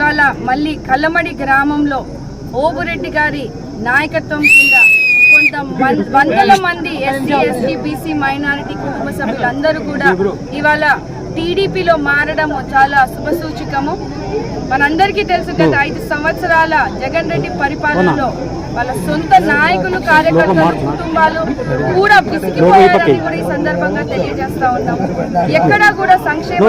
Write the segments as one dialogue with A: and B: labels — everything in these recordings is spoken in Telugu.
A: ఇవాళ మళ్ళీ కల్లమడి గ్రామంలో ఓబురెడ్డి గారి నాయకత్వం కింద కొంత వందల మంది ఎస్సీ ఎస్టీ బీసీ మైనారిటీ కుటుంబ సభ్యులందరూ కూడా ఇవాళ టీడీపీలో మారడం చాలా శుభసూచకము. మనందరికీ తెలుసు కదా ఐదు సంవత్సరాల జగన్ రెడ్డి పరిపాలనలో వాళ్ళ సొంత నాయకులు కార్యకర్తలు కుటుంబాలు కూడా విసిగిపోయారని కూడా ఈ సందర్భంగా తెలియజేస్తా ఉన్నాము. ఎక్కడా కూడా సంక్షేమం.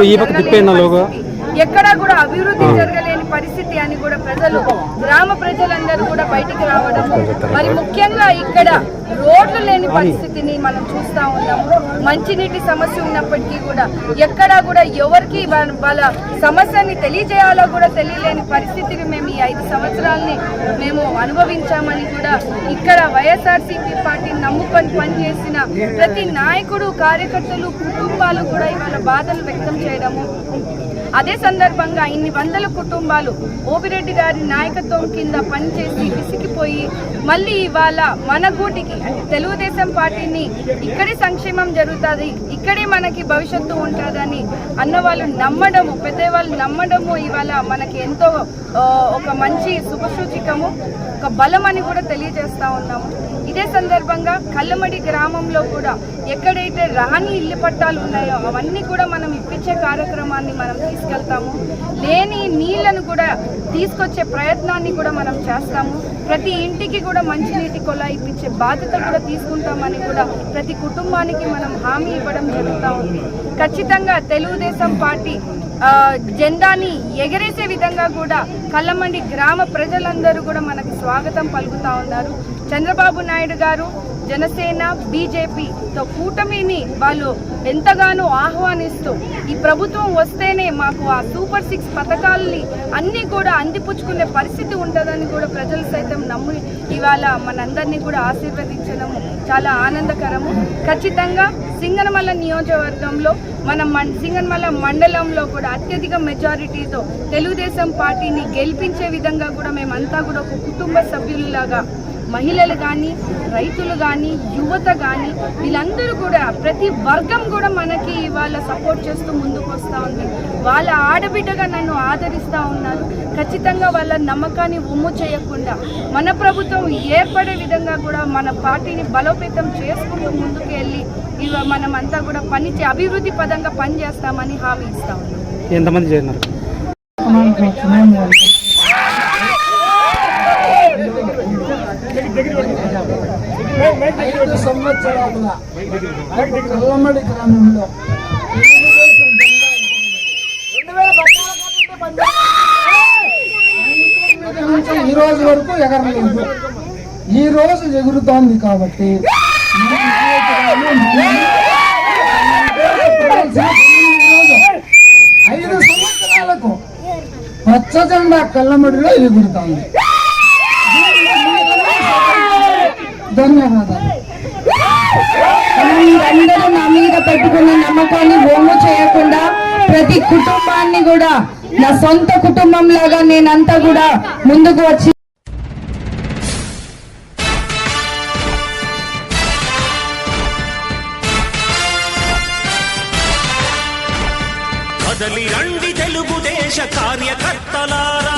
A: ఎక్కడా కూడా అభివృద్ధి జరగలేని పరిస్థితి అని కూడా ప్రజలు గ్రామ ప్రజలందరూ కూడా బయటికి రావడం. మరి ముఖ్యంగా ఇక్కడ రోడ్లు లేని పరిస్థితిని మనం చూస్తా ఉన్నాము. మంచినీటి సమస్య ఉన్నప్పటికీ కూడా ఎక్కడా కూడా ఎవరికి వాళ్ళ సమస్యని తెలియజేయాలో కూడా తెలియలేని పరిస్థితిని మేము ఈ ఐదు సంవత్సరాలని మేము అనుభవించామని కూడా ఇక్కడ వైఎస్ఆర్సీపీ పార్టీని నమ్ముకొని పనిచేసిన ప్రతి నాయకుడు కార్యకర్తలు కుటుంబాలు కూడా ఇవాళ బాధలు వ్యక్తం చేయడము. అదే సందర్భంగా ఇన్ని వందల కుటుంబాలు ఓపిరెడ్డి గారి నాయకత్వం కింద పనిచేసి విసిగిపోయి మళ్ళీ ఇవాళ మన గూటికి అంటే తెలుగుదేశం పార్టీని ఇక్కడే సంక్షేమం జరుగుతుంది ఇక్కడే మనకి భవిష్యత్తు ఉంటుందని అన్న వాళ్ళు నమ్మడము పెద్దవాళ్ళు నమ్మడము ఇవాళ మనకి ఎంతో ఒక మంచి శుభసూచికము ఒక బలం అని కూడా తెలియజేస్తా ఉన్నాము. ఇదే సందర్భంగా కల్లమడి గ్రామంలో కూడా ఎక్కడైతే రాని ఇల్లు పట్టాలు ఉన్నాయో అవన్నీ కూడా మనం ఇప్పించే కార్యక్రమాన్ని మనం తీసుకెళ్తాం. చేస్తాము. లేని నీళ్ళను కూడా తీసుకొచ్చే ప్రయత్నాన్ని కూడా మనం చేస్తాము. ప్రతి ఇంటికి కూడా మంచినీటి కొలా ఇప్పించే బాధ్యత కూడా తీసుకుంటామని కూడా ప్రతి కుటుంబానికి మనం హామీ ఇవ్వడం జరుగుతూ ఉంది. ఖచ్చితంగా తెలుగుదేశం పార్టీ జెండాని ఎగరేసే విధంగా కూడా కల్లమండి గ్రామ ప్రజలందరూ కూడా మనకు స్వాగతం పలుకుతా ఉన్నారు. చంద్రబాబు నాయుడు గారు జనసేన బీజేపీతో కూటమిని వాళ్ళు ఎంతగానో ఆహ్వానిస్తూ ఈ ప్రభుత్వం వస్తేనే మాకు ఆ సూపర్ సిక్స్ పథకాలని అన్నీ కూడా అందిపుచ్చుకునే పరిస్థితి ఉంటుందని కూడా ప్రజలు సైతం నమ్మి ఇవాళ మనందరినీ కూడా ఆశీర్వదించడం చాలా ఆనందకరము. ఖచ్చితంగా సింగనమల్ల నియోజకవర్గంలో మన సింగనమల్ల మండలంలో కూడా అత్యధిక మెజారిటీతో తెలుగుదేశం పార్టీని గెలిపించే విధంగా కూడా మేమంతా కూడా ఒక కుటుంబ సభ్యులలాగా మహిళలు కానీ రైతులు కానీ యువత కానీ వీళ్ళందరూ కూడా ప్రతి వర్గం కూడా మనకి ఇవాళ సపోర్ట్ చేస్తూ ముందుకు వస్తూ ఉంది. వాళ్ళ ఆడబిడ్డగా నన్ను ఆదరిస్తూ ఉన్నారు. ఖచ్చితంగా వాళ్ళ నమ్మకాన్ని ఒమ్ము చేయకుండా మన ప్రభుత్వం ఏర్పడే విధంగా కూడా మన పార్టీని బలోపేతం చేసుకుంటూ ముందుకు వెళ్ళి ఇవ మనం అంతా కూడా పని అభివృద్ధి పదంగా పనిచేస్తామని హామీ ఇస్తా ఉన్నాం.
B: ఎంతమంది చేరినారు?
C: ఐదు సంవత్సరాలుగా కల్లమడి గ్రామంలో ఈ రోజు వరకు ఎగరలేదు ఈ రోజు ఎగురుతోంది కాబట్టి ఐదు సంవత్సరాలకు పచ్చ జెండా కల్లమడిలో ఎగురుతోంది. ధన్యవాదాలు.
D: మీరందరూ నా మీద పెట్టుకున్న నమ్మకాన్ని ఒమ్ము చేయకుండా ప్రతి కుటుంబాన్ని కూడా నా సొంత కుటుంబం లాగా నేనంతా కూడా ముందుకు వచ్చి
E: కదలి రండి తెలుగుదేశ కార్యకర్తలారా.